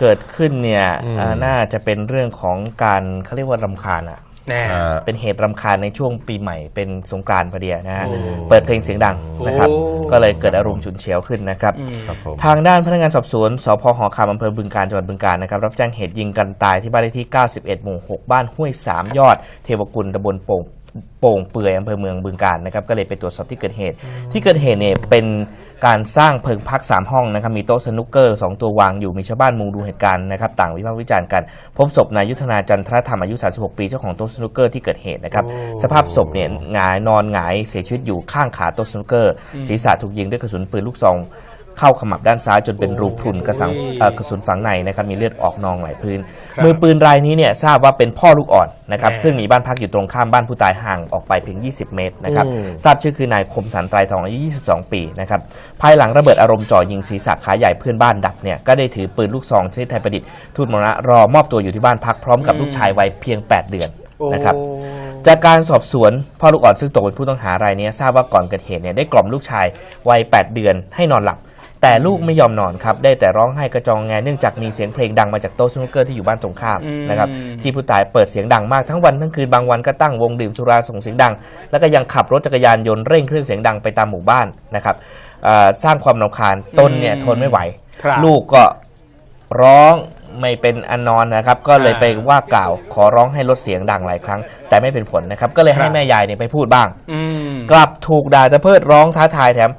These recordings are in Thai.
เกิดขึ้นเนี่ยอืมอ่าน่าจะเป็นเรื่องของการเขาเรียกว่ารำคาญอะ แน่ อ่า เป็นเหตุรำคาญในช่วงปีใหม่เป็นสงกรานต์พอดีนะฮะ โอ้เปิดเพลงเสียงดังนะครับ โอ้ ก็เลยเกิดอารมณ์ฉุนเฉียวขึ้นนะครับอืมครับผม ทางด้านพนักงานสอบสวนสพหอคำอำเภอบึงการจังหวัดบึงการนะครับรับแจ้งเหตุยิงกันตายที่บ้านเลขที่ 91 หมู่ 6 บ้านห้วย 3 ยอด เทวกุลตำบลโป่ง โป่งเปื่อยอำเภอเมืองบึงการนะครับ ก็เลยไปตรวจสอบที่เกิดเหตุ ที่เกิดเหตุเนี่ยเป็นการสร้างเพิงพัก 3 ห้องนะครับ มีโต๊ะสนุกเกอร์ 2 ตัววางอยู่ มีชาวบ้านมุงดูเหตุการณ์นะครับ ต่างวิพากษ์วิจารณ์กัน พบศพนายยุทธนาจันทรธรรมอายุ 36 ปีเจ้าของโต๊ะสนุกเกอร์ที่เกิดเหตุนะครับ สภาพศพเนี่ยหงายนอนหงายเสียชีวิตอยู่ข้างขาโต๊ะสนุกเกอร์ ศีรษะถูกยิงด้วยกระสุนปืนลูกซอง เข้าขมับด้านซ้ายจนเป็นรูพรุนกระสังโอ้ยเอ่อกระสุนฝังในนะครับมีเลือดออกนองไหลพื้น ครับมือปืนรายนี้เนี่ยทราบว่าเป็นพ่อลูกอ่อนนะครับแหม่ซึ่งมีบ้านพักอยู่ตรงข้ามบ้านผู้ตายห่างออกไปเพียง 20 เมตรนะครับอืม ทราบชื่อคือนายคมสันไตรทองอายุ 22 ปีนะครับภายหลังระเบิดอารมณ์จ่อยิงศีรษะขาใหญ่เพื่อนบ้านดับเนี่ยก็ได้ถือปืนลูกซองชนิดไทยประดิษฐ์ทูตมรณะรอมอบตัวอยู่ที่บ้านพักพร้อมกับลูกชายวัยเพียง 8 เดือนนะครับ โอ้ จากการสอบสวนพ่อลูกอ่อนซึ่งตกเป็นผู้ต้องหารายนี้ทราบว่าก่อนเกิดเหตุเนี่ยได้กล่อมลูกชายวัย 8 เดือนให้นอนหลับ แต่ลูกไม่ยอมนอนครับได้แต่ร้องไห้กระจองแงเนื่องจากมีเสียงเพลงดังมาจากโต๊ะสนุกเกอร์ที่อยู่บ้านตรงข้ามอืม นะครับที่ผู้ตายเปิดเสียงดังมากทั้งวันทั้งคืนบางวันก็ตั้งวงดื่มสุราส่งเสียงดัง แล้วก็ยังขับรถจักรยานยนต์เร่งเครื่องเสียงดังไปตามหมู่บ้านนะครับเอ่อสร้างความรำคาญตนเนี่ยทนไม่ไหว ครับ ลูกก็ร้องไม่เป็นอันนอนนะครับ ก็เลยไปว่ากล่าวขอร้องให้ลดเสียงดังหลายครั้ง แต่ไม่เป็นผลนะครับ ก็เลยให้ครับ แม่ยายเนี่ยไปพูดบ้าง อืม กลับถูกด่าตะเพิดร้องท้าทายแถม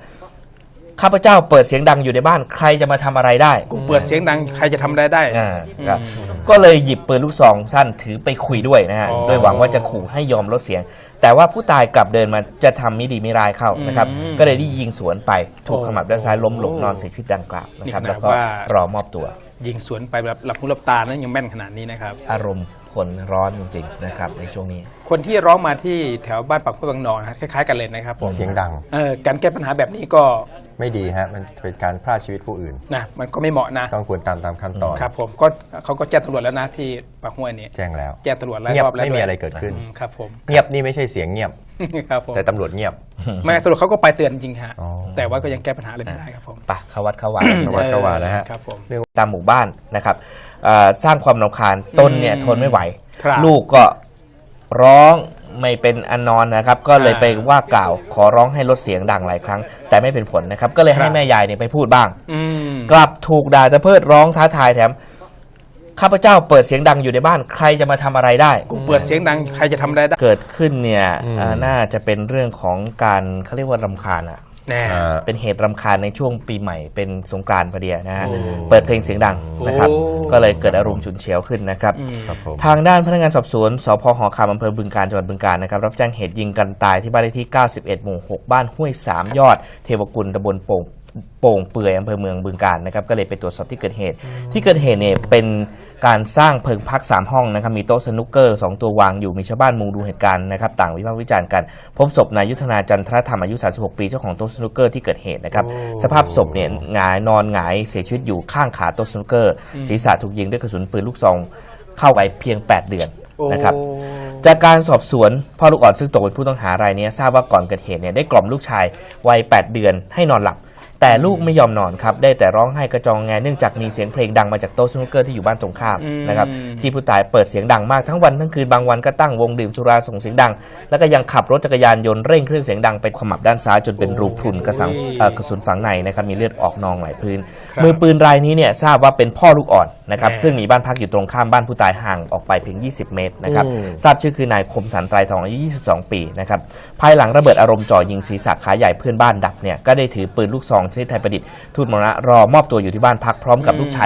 ข้าพเจ้าเปิดเสียงดังอยู่ในบ้านใครจะมาทำอะไรได้กูเปิดเสียงดังใครจะทำอะไรได้ อ่าอืมครับก็เลยหยิบปืนลูกซองสั้นถือไปคุยด้วยนะฮะอ๋อโดยหวังว่าจะขู่ให้ยอมลดเสียง แต่ว่าผู้ตายกลับเดินมาจะทำมิดีไม่ร้ายเข้านะครับ อืมก็เลยได้ยิงสวนไปถูกโอ้ขมับด้านซ้ายล้มลงนอนเสียชีวิตดังกล่าวนะครับนี่ขนาดแล้วก็ว่า รอมอบตัว ยิงสวนไปแบบหลับหูหลับตานั้นยังแม่นขนาดนี้นะครับ อารมณ์ค นร้อนจริงๆนะครับในช่วงนี้ คนที่ร้องมาที่แถวบ้านปากห้วยบางนอนนะครับคล้ายๆกันเลยนะครับผมเสียงดังเออการแก้ปัญหาแบบนี้ก็ไม่ดีฮะมันเป็นการพลาดชีวิตผู้อื่นนะมันก็ไม่เหมาะนะต้องควรตามตามขั้นตอนครับผมก็เขาก็แจ้งตำรวจแล้วนะที่ปากห้วยนี่แจ้งแล้วแจ้งตำรวจหลายเงียบรอบแล้วไม่มีด้วยอะไรเกิดขึ้น อืมครับผม เงียบนี่ไม่ใช่เสียงเงียบ ครับผมแต่ตำรวจเงียบ ไม่ตำรวจเขาก็ไปเตือนจริงๆฮะอ๋อ แต่ว่าก็ยังแก้ปัญหาอะไรไม่ได้ครับผมปะเขาวัดเขาวา เขาวัดเขาวานะฮะ ครับผมตามหมู่บ้านนะครับเอ่อสร้างความรำคาญตนเนี่ยอืมทนไม่ไหว ครับ ลูกก็ร้องไม่เป็นอันนอนนะครับ ก็เลยอ่าไปว่ากล่าวขอร้องให้ลดเสียงดังหลายครั้ง แต่ไม่เป็นผลนะครับ ก็เลยให้ครับแม่ยายเนี่ยไปพูดบ้าง อืม กลับถูกด่าตะเพิดร้องท้าทายแถม ข้าพเจ้าเปิดเสียงดังอยู่ในบ้าน ใครจะมาทำอะไรได้ กูเปิดเสียงดังใครจะทำอะไรได้เกิดขึ้นเนี่ยอืมอ่าน่าจะเป็นเรื่องของการเขาเรียกว่ารำคาญอะ แน่ อ่า เป็นเหตุรำคาญในช่วงปีใหม่เป็นสงกรานต์พอดีนะฮะ โอ้เปิดเพลงเสียงดังนะครับ โอ้ ก็เลยเกิดอารมณ์ฉุนเฉียวขึ้นนะครับอืมครับผม ทางด้านพนักงานสอบสวนสพหอคำอำเภอบึงการจังหวัดบึงการนะครับรับแจ้งเหตุยิงกันตายที่บ้านเลขที่ 91 หมู่ 6 บ้านห้วย 3 ยอด เทวกุลตำบลโป่ง โป่งเปื่อยอำเภอเมืองบึงการนะครับก็เลยไปตรวจสอบที่เกิดเหตุ ที่เกิดเหตุเนี่ยเป็นการสร้างเพิงพัก 3 ห้องนะครับมีโต๊ะสนุกเกอร์ 2 ตัววางอยู่มีชาวบ้านมุงดูเหตุการณ์นะครับต่างวิพากษ์วิจารณ์กัน พบศพนายยุทธนาจันทรธรรมอายุ 36 ปีเจ้าของโต๊ะสนุกเกอร์ที่เกิดเหตุนะครับสภาพศพเนี่ยหงายนอนหงายเสียชีวิตอยู่ข้างขาโต๊ะสนุกเกอร์ ศีรษะถูกยิงด้วยกระสุนปืนลูกซองเข้าไปเพียง 8 เดือนนะครับโอ้จากการสอบสวนพ่อลูกอ่อนซึ่งตกเป็นผู้ต้องหารายนี้ทราบว่าก่อนเกิดเหตุเนี่ยได้กล่อมลูกชายวัย 8 เดือนให้นอนหลับ แต่ลูกไม่ยอมนอนครับ ได้แต่ร้องไห้กระจองแงเนื่องจากมีเสียงเพลงดังมาจากโต๊ะสนุกเกอร์ที่อยู่บ้านตรงข้ามอืมนะครับที่ผู้ตายเปิดเสียงดังมากทั้งวันทั้งคืนบางวันก็ตั้งวงดื่มสุราส่งเสียงดัง แล้วก็ยังขับรถจักรยานยนต์เร่งเครื่องเสียงดังไปขมับด้านซ้ายจนเป็นรูพรุนกระสังเอ่อกระสุนฝังในนะครับมีเลือดออกนองไหลพื้นครับมือปืนรายนี้เนี่ยทราบว่าเป็นพ่อลูกอ่อนนะครับแน่ซึ่งมีบ้านพักอยู่ตรงข้ามบ้านผู้ตายห่างออกไปเพียง 20 เมตรนะครับอืมทราบชื่อคือนายคมสันไตรทองอายุ 22 ปีนะครับภายหลังระเบิดอารมณ์จ่อยิงศีรษะขาใหญ่เพื่อนบ้านดับเนี่ยก็ได้ถือปืนลูกซองชนิดไทยประดิษฐ์ทูตมรณะรอมอบตัวอยู่ที่บ้านพักพร้อมกับลูกชาย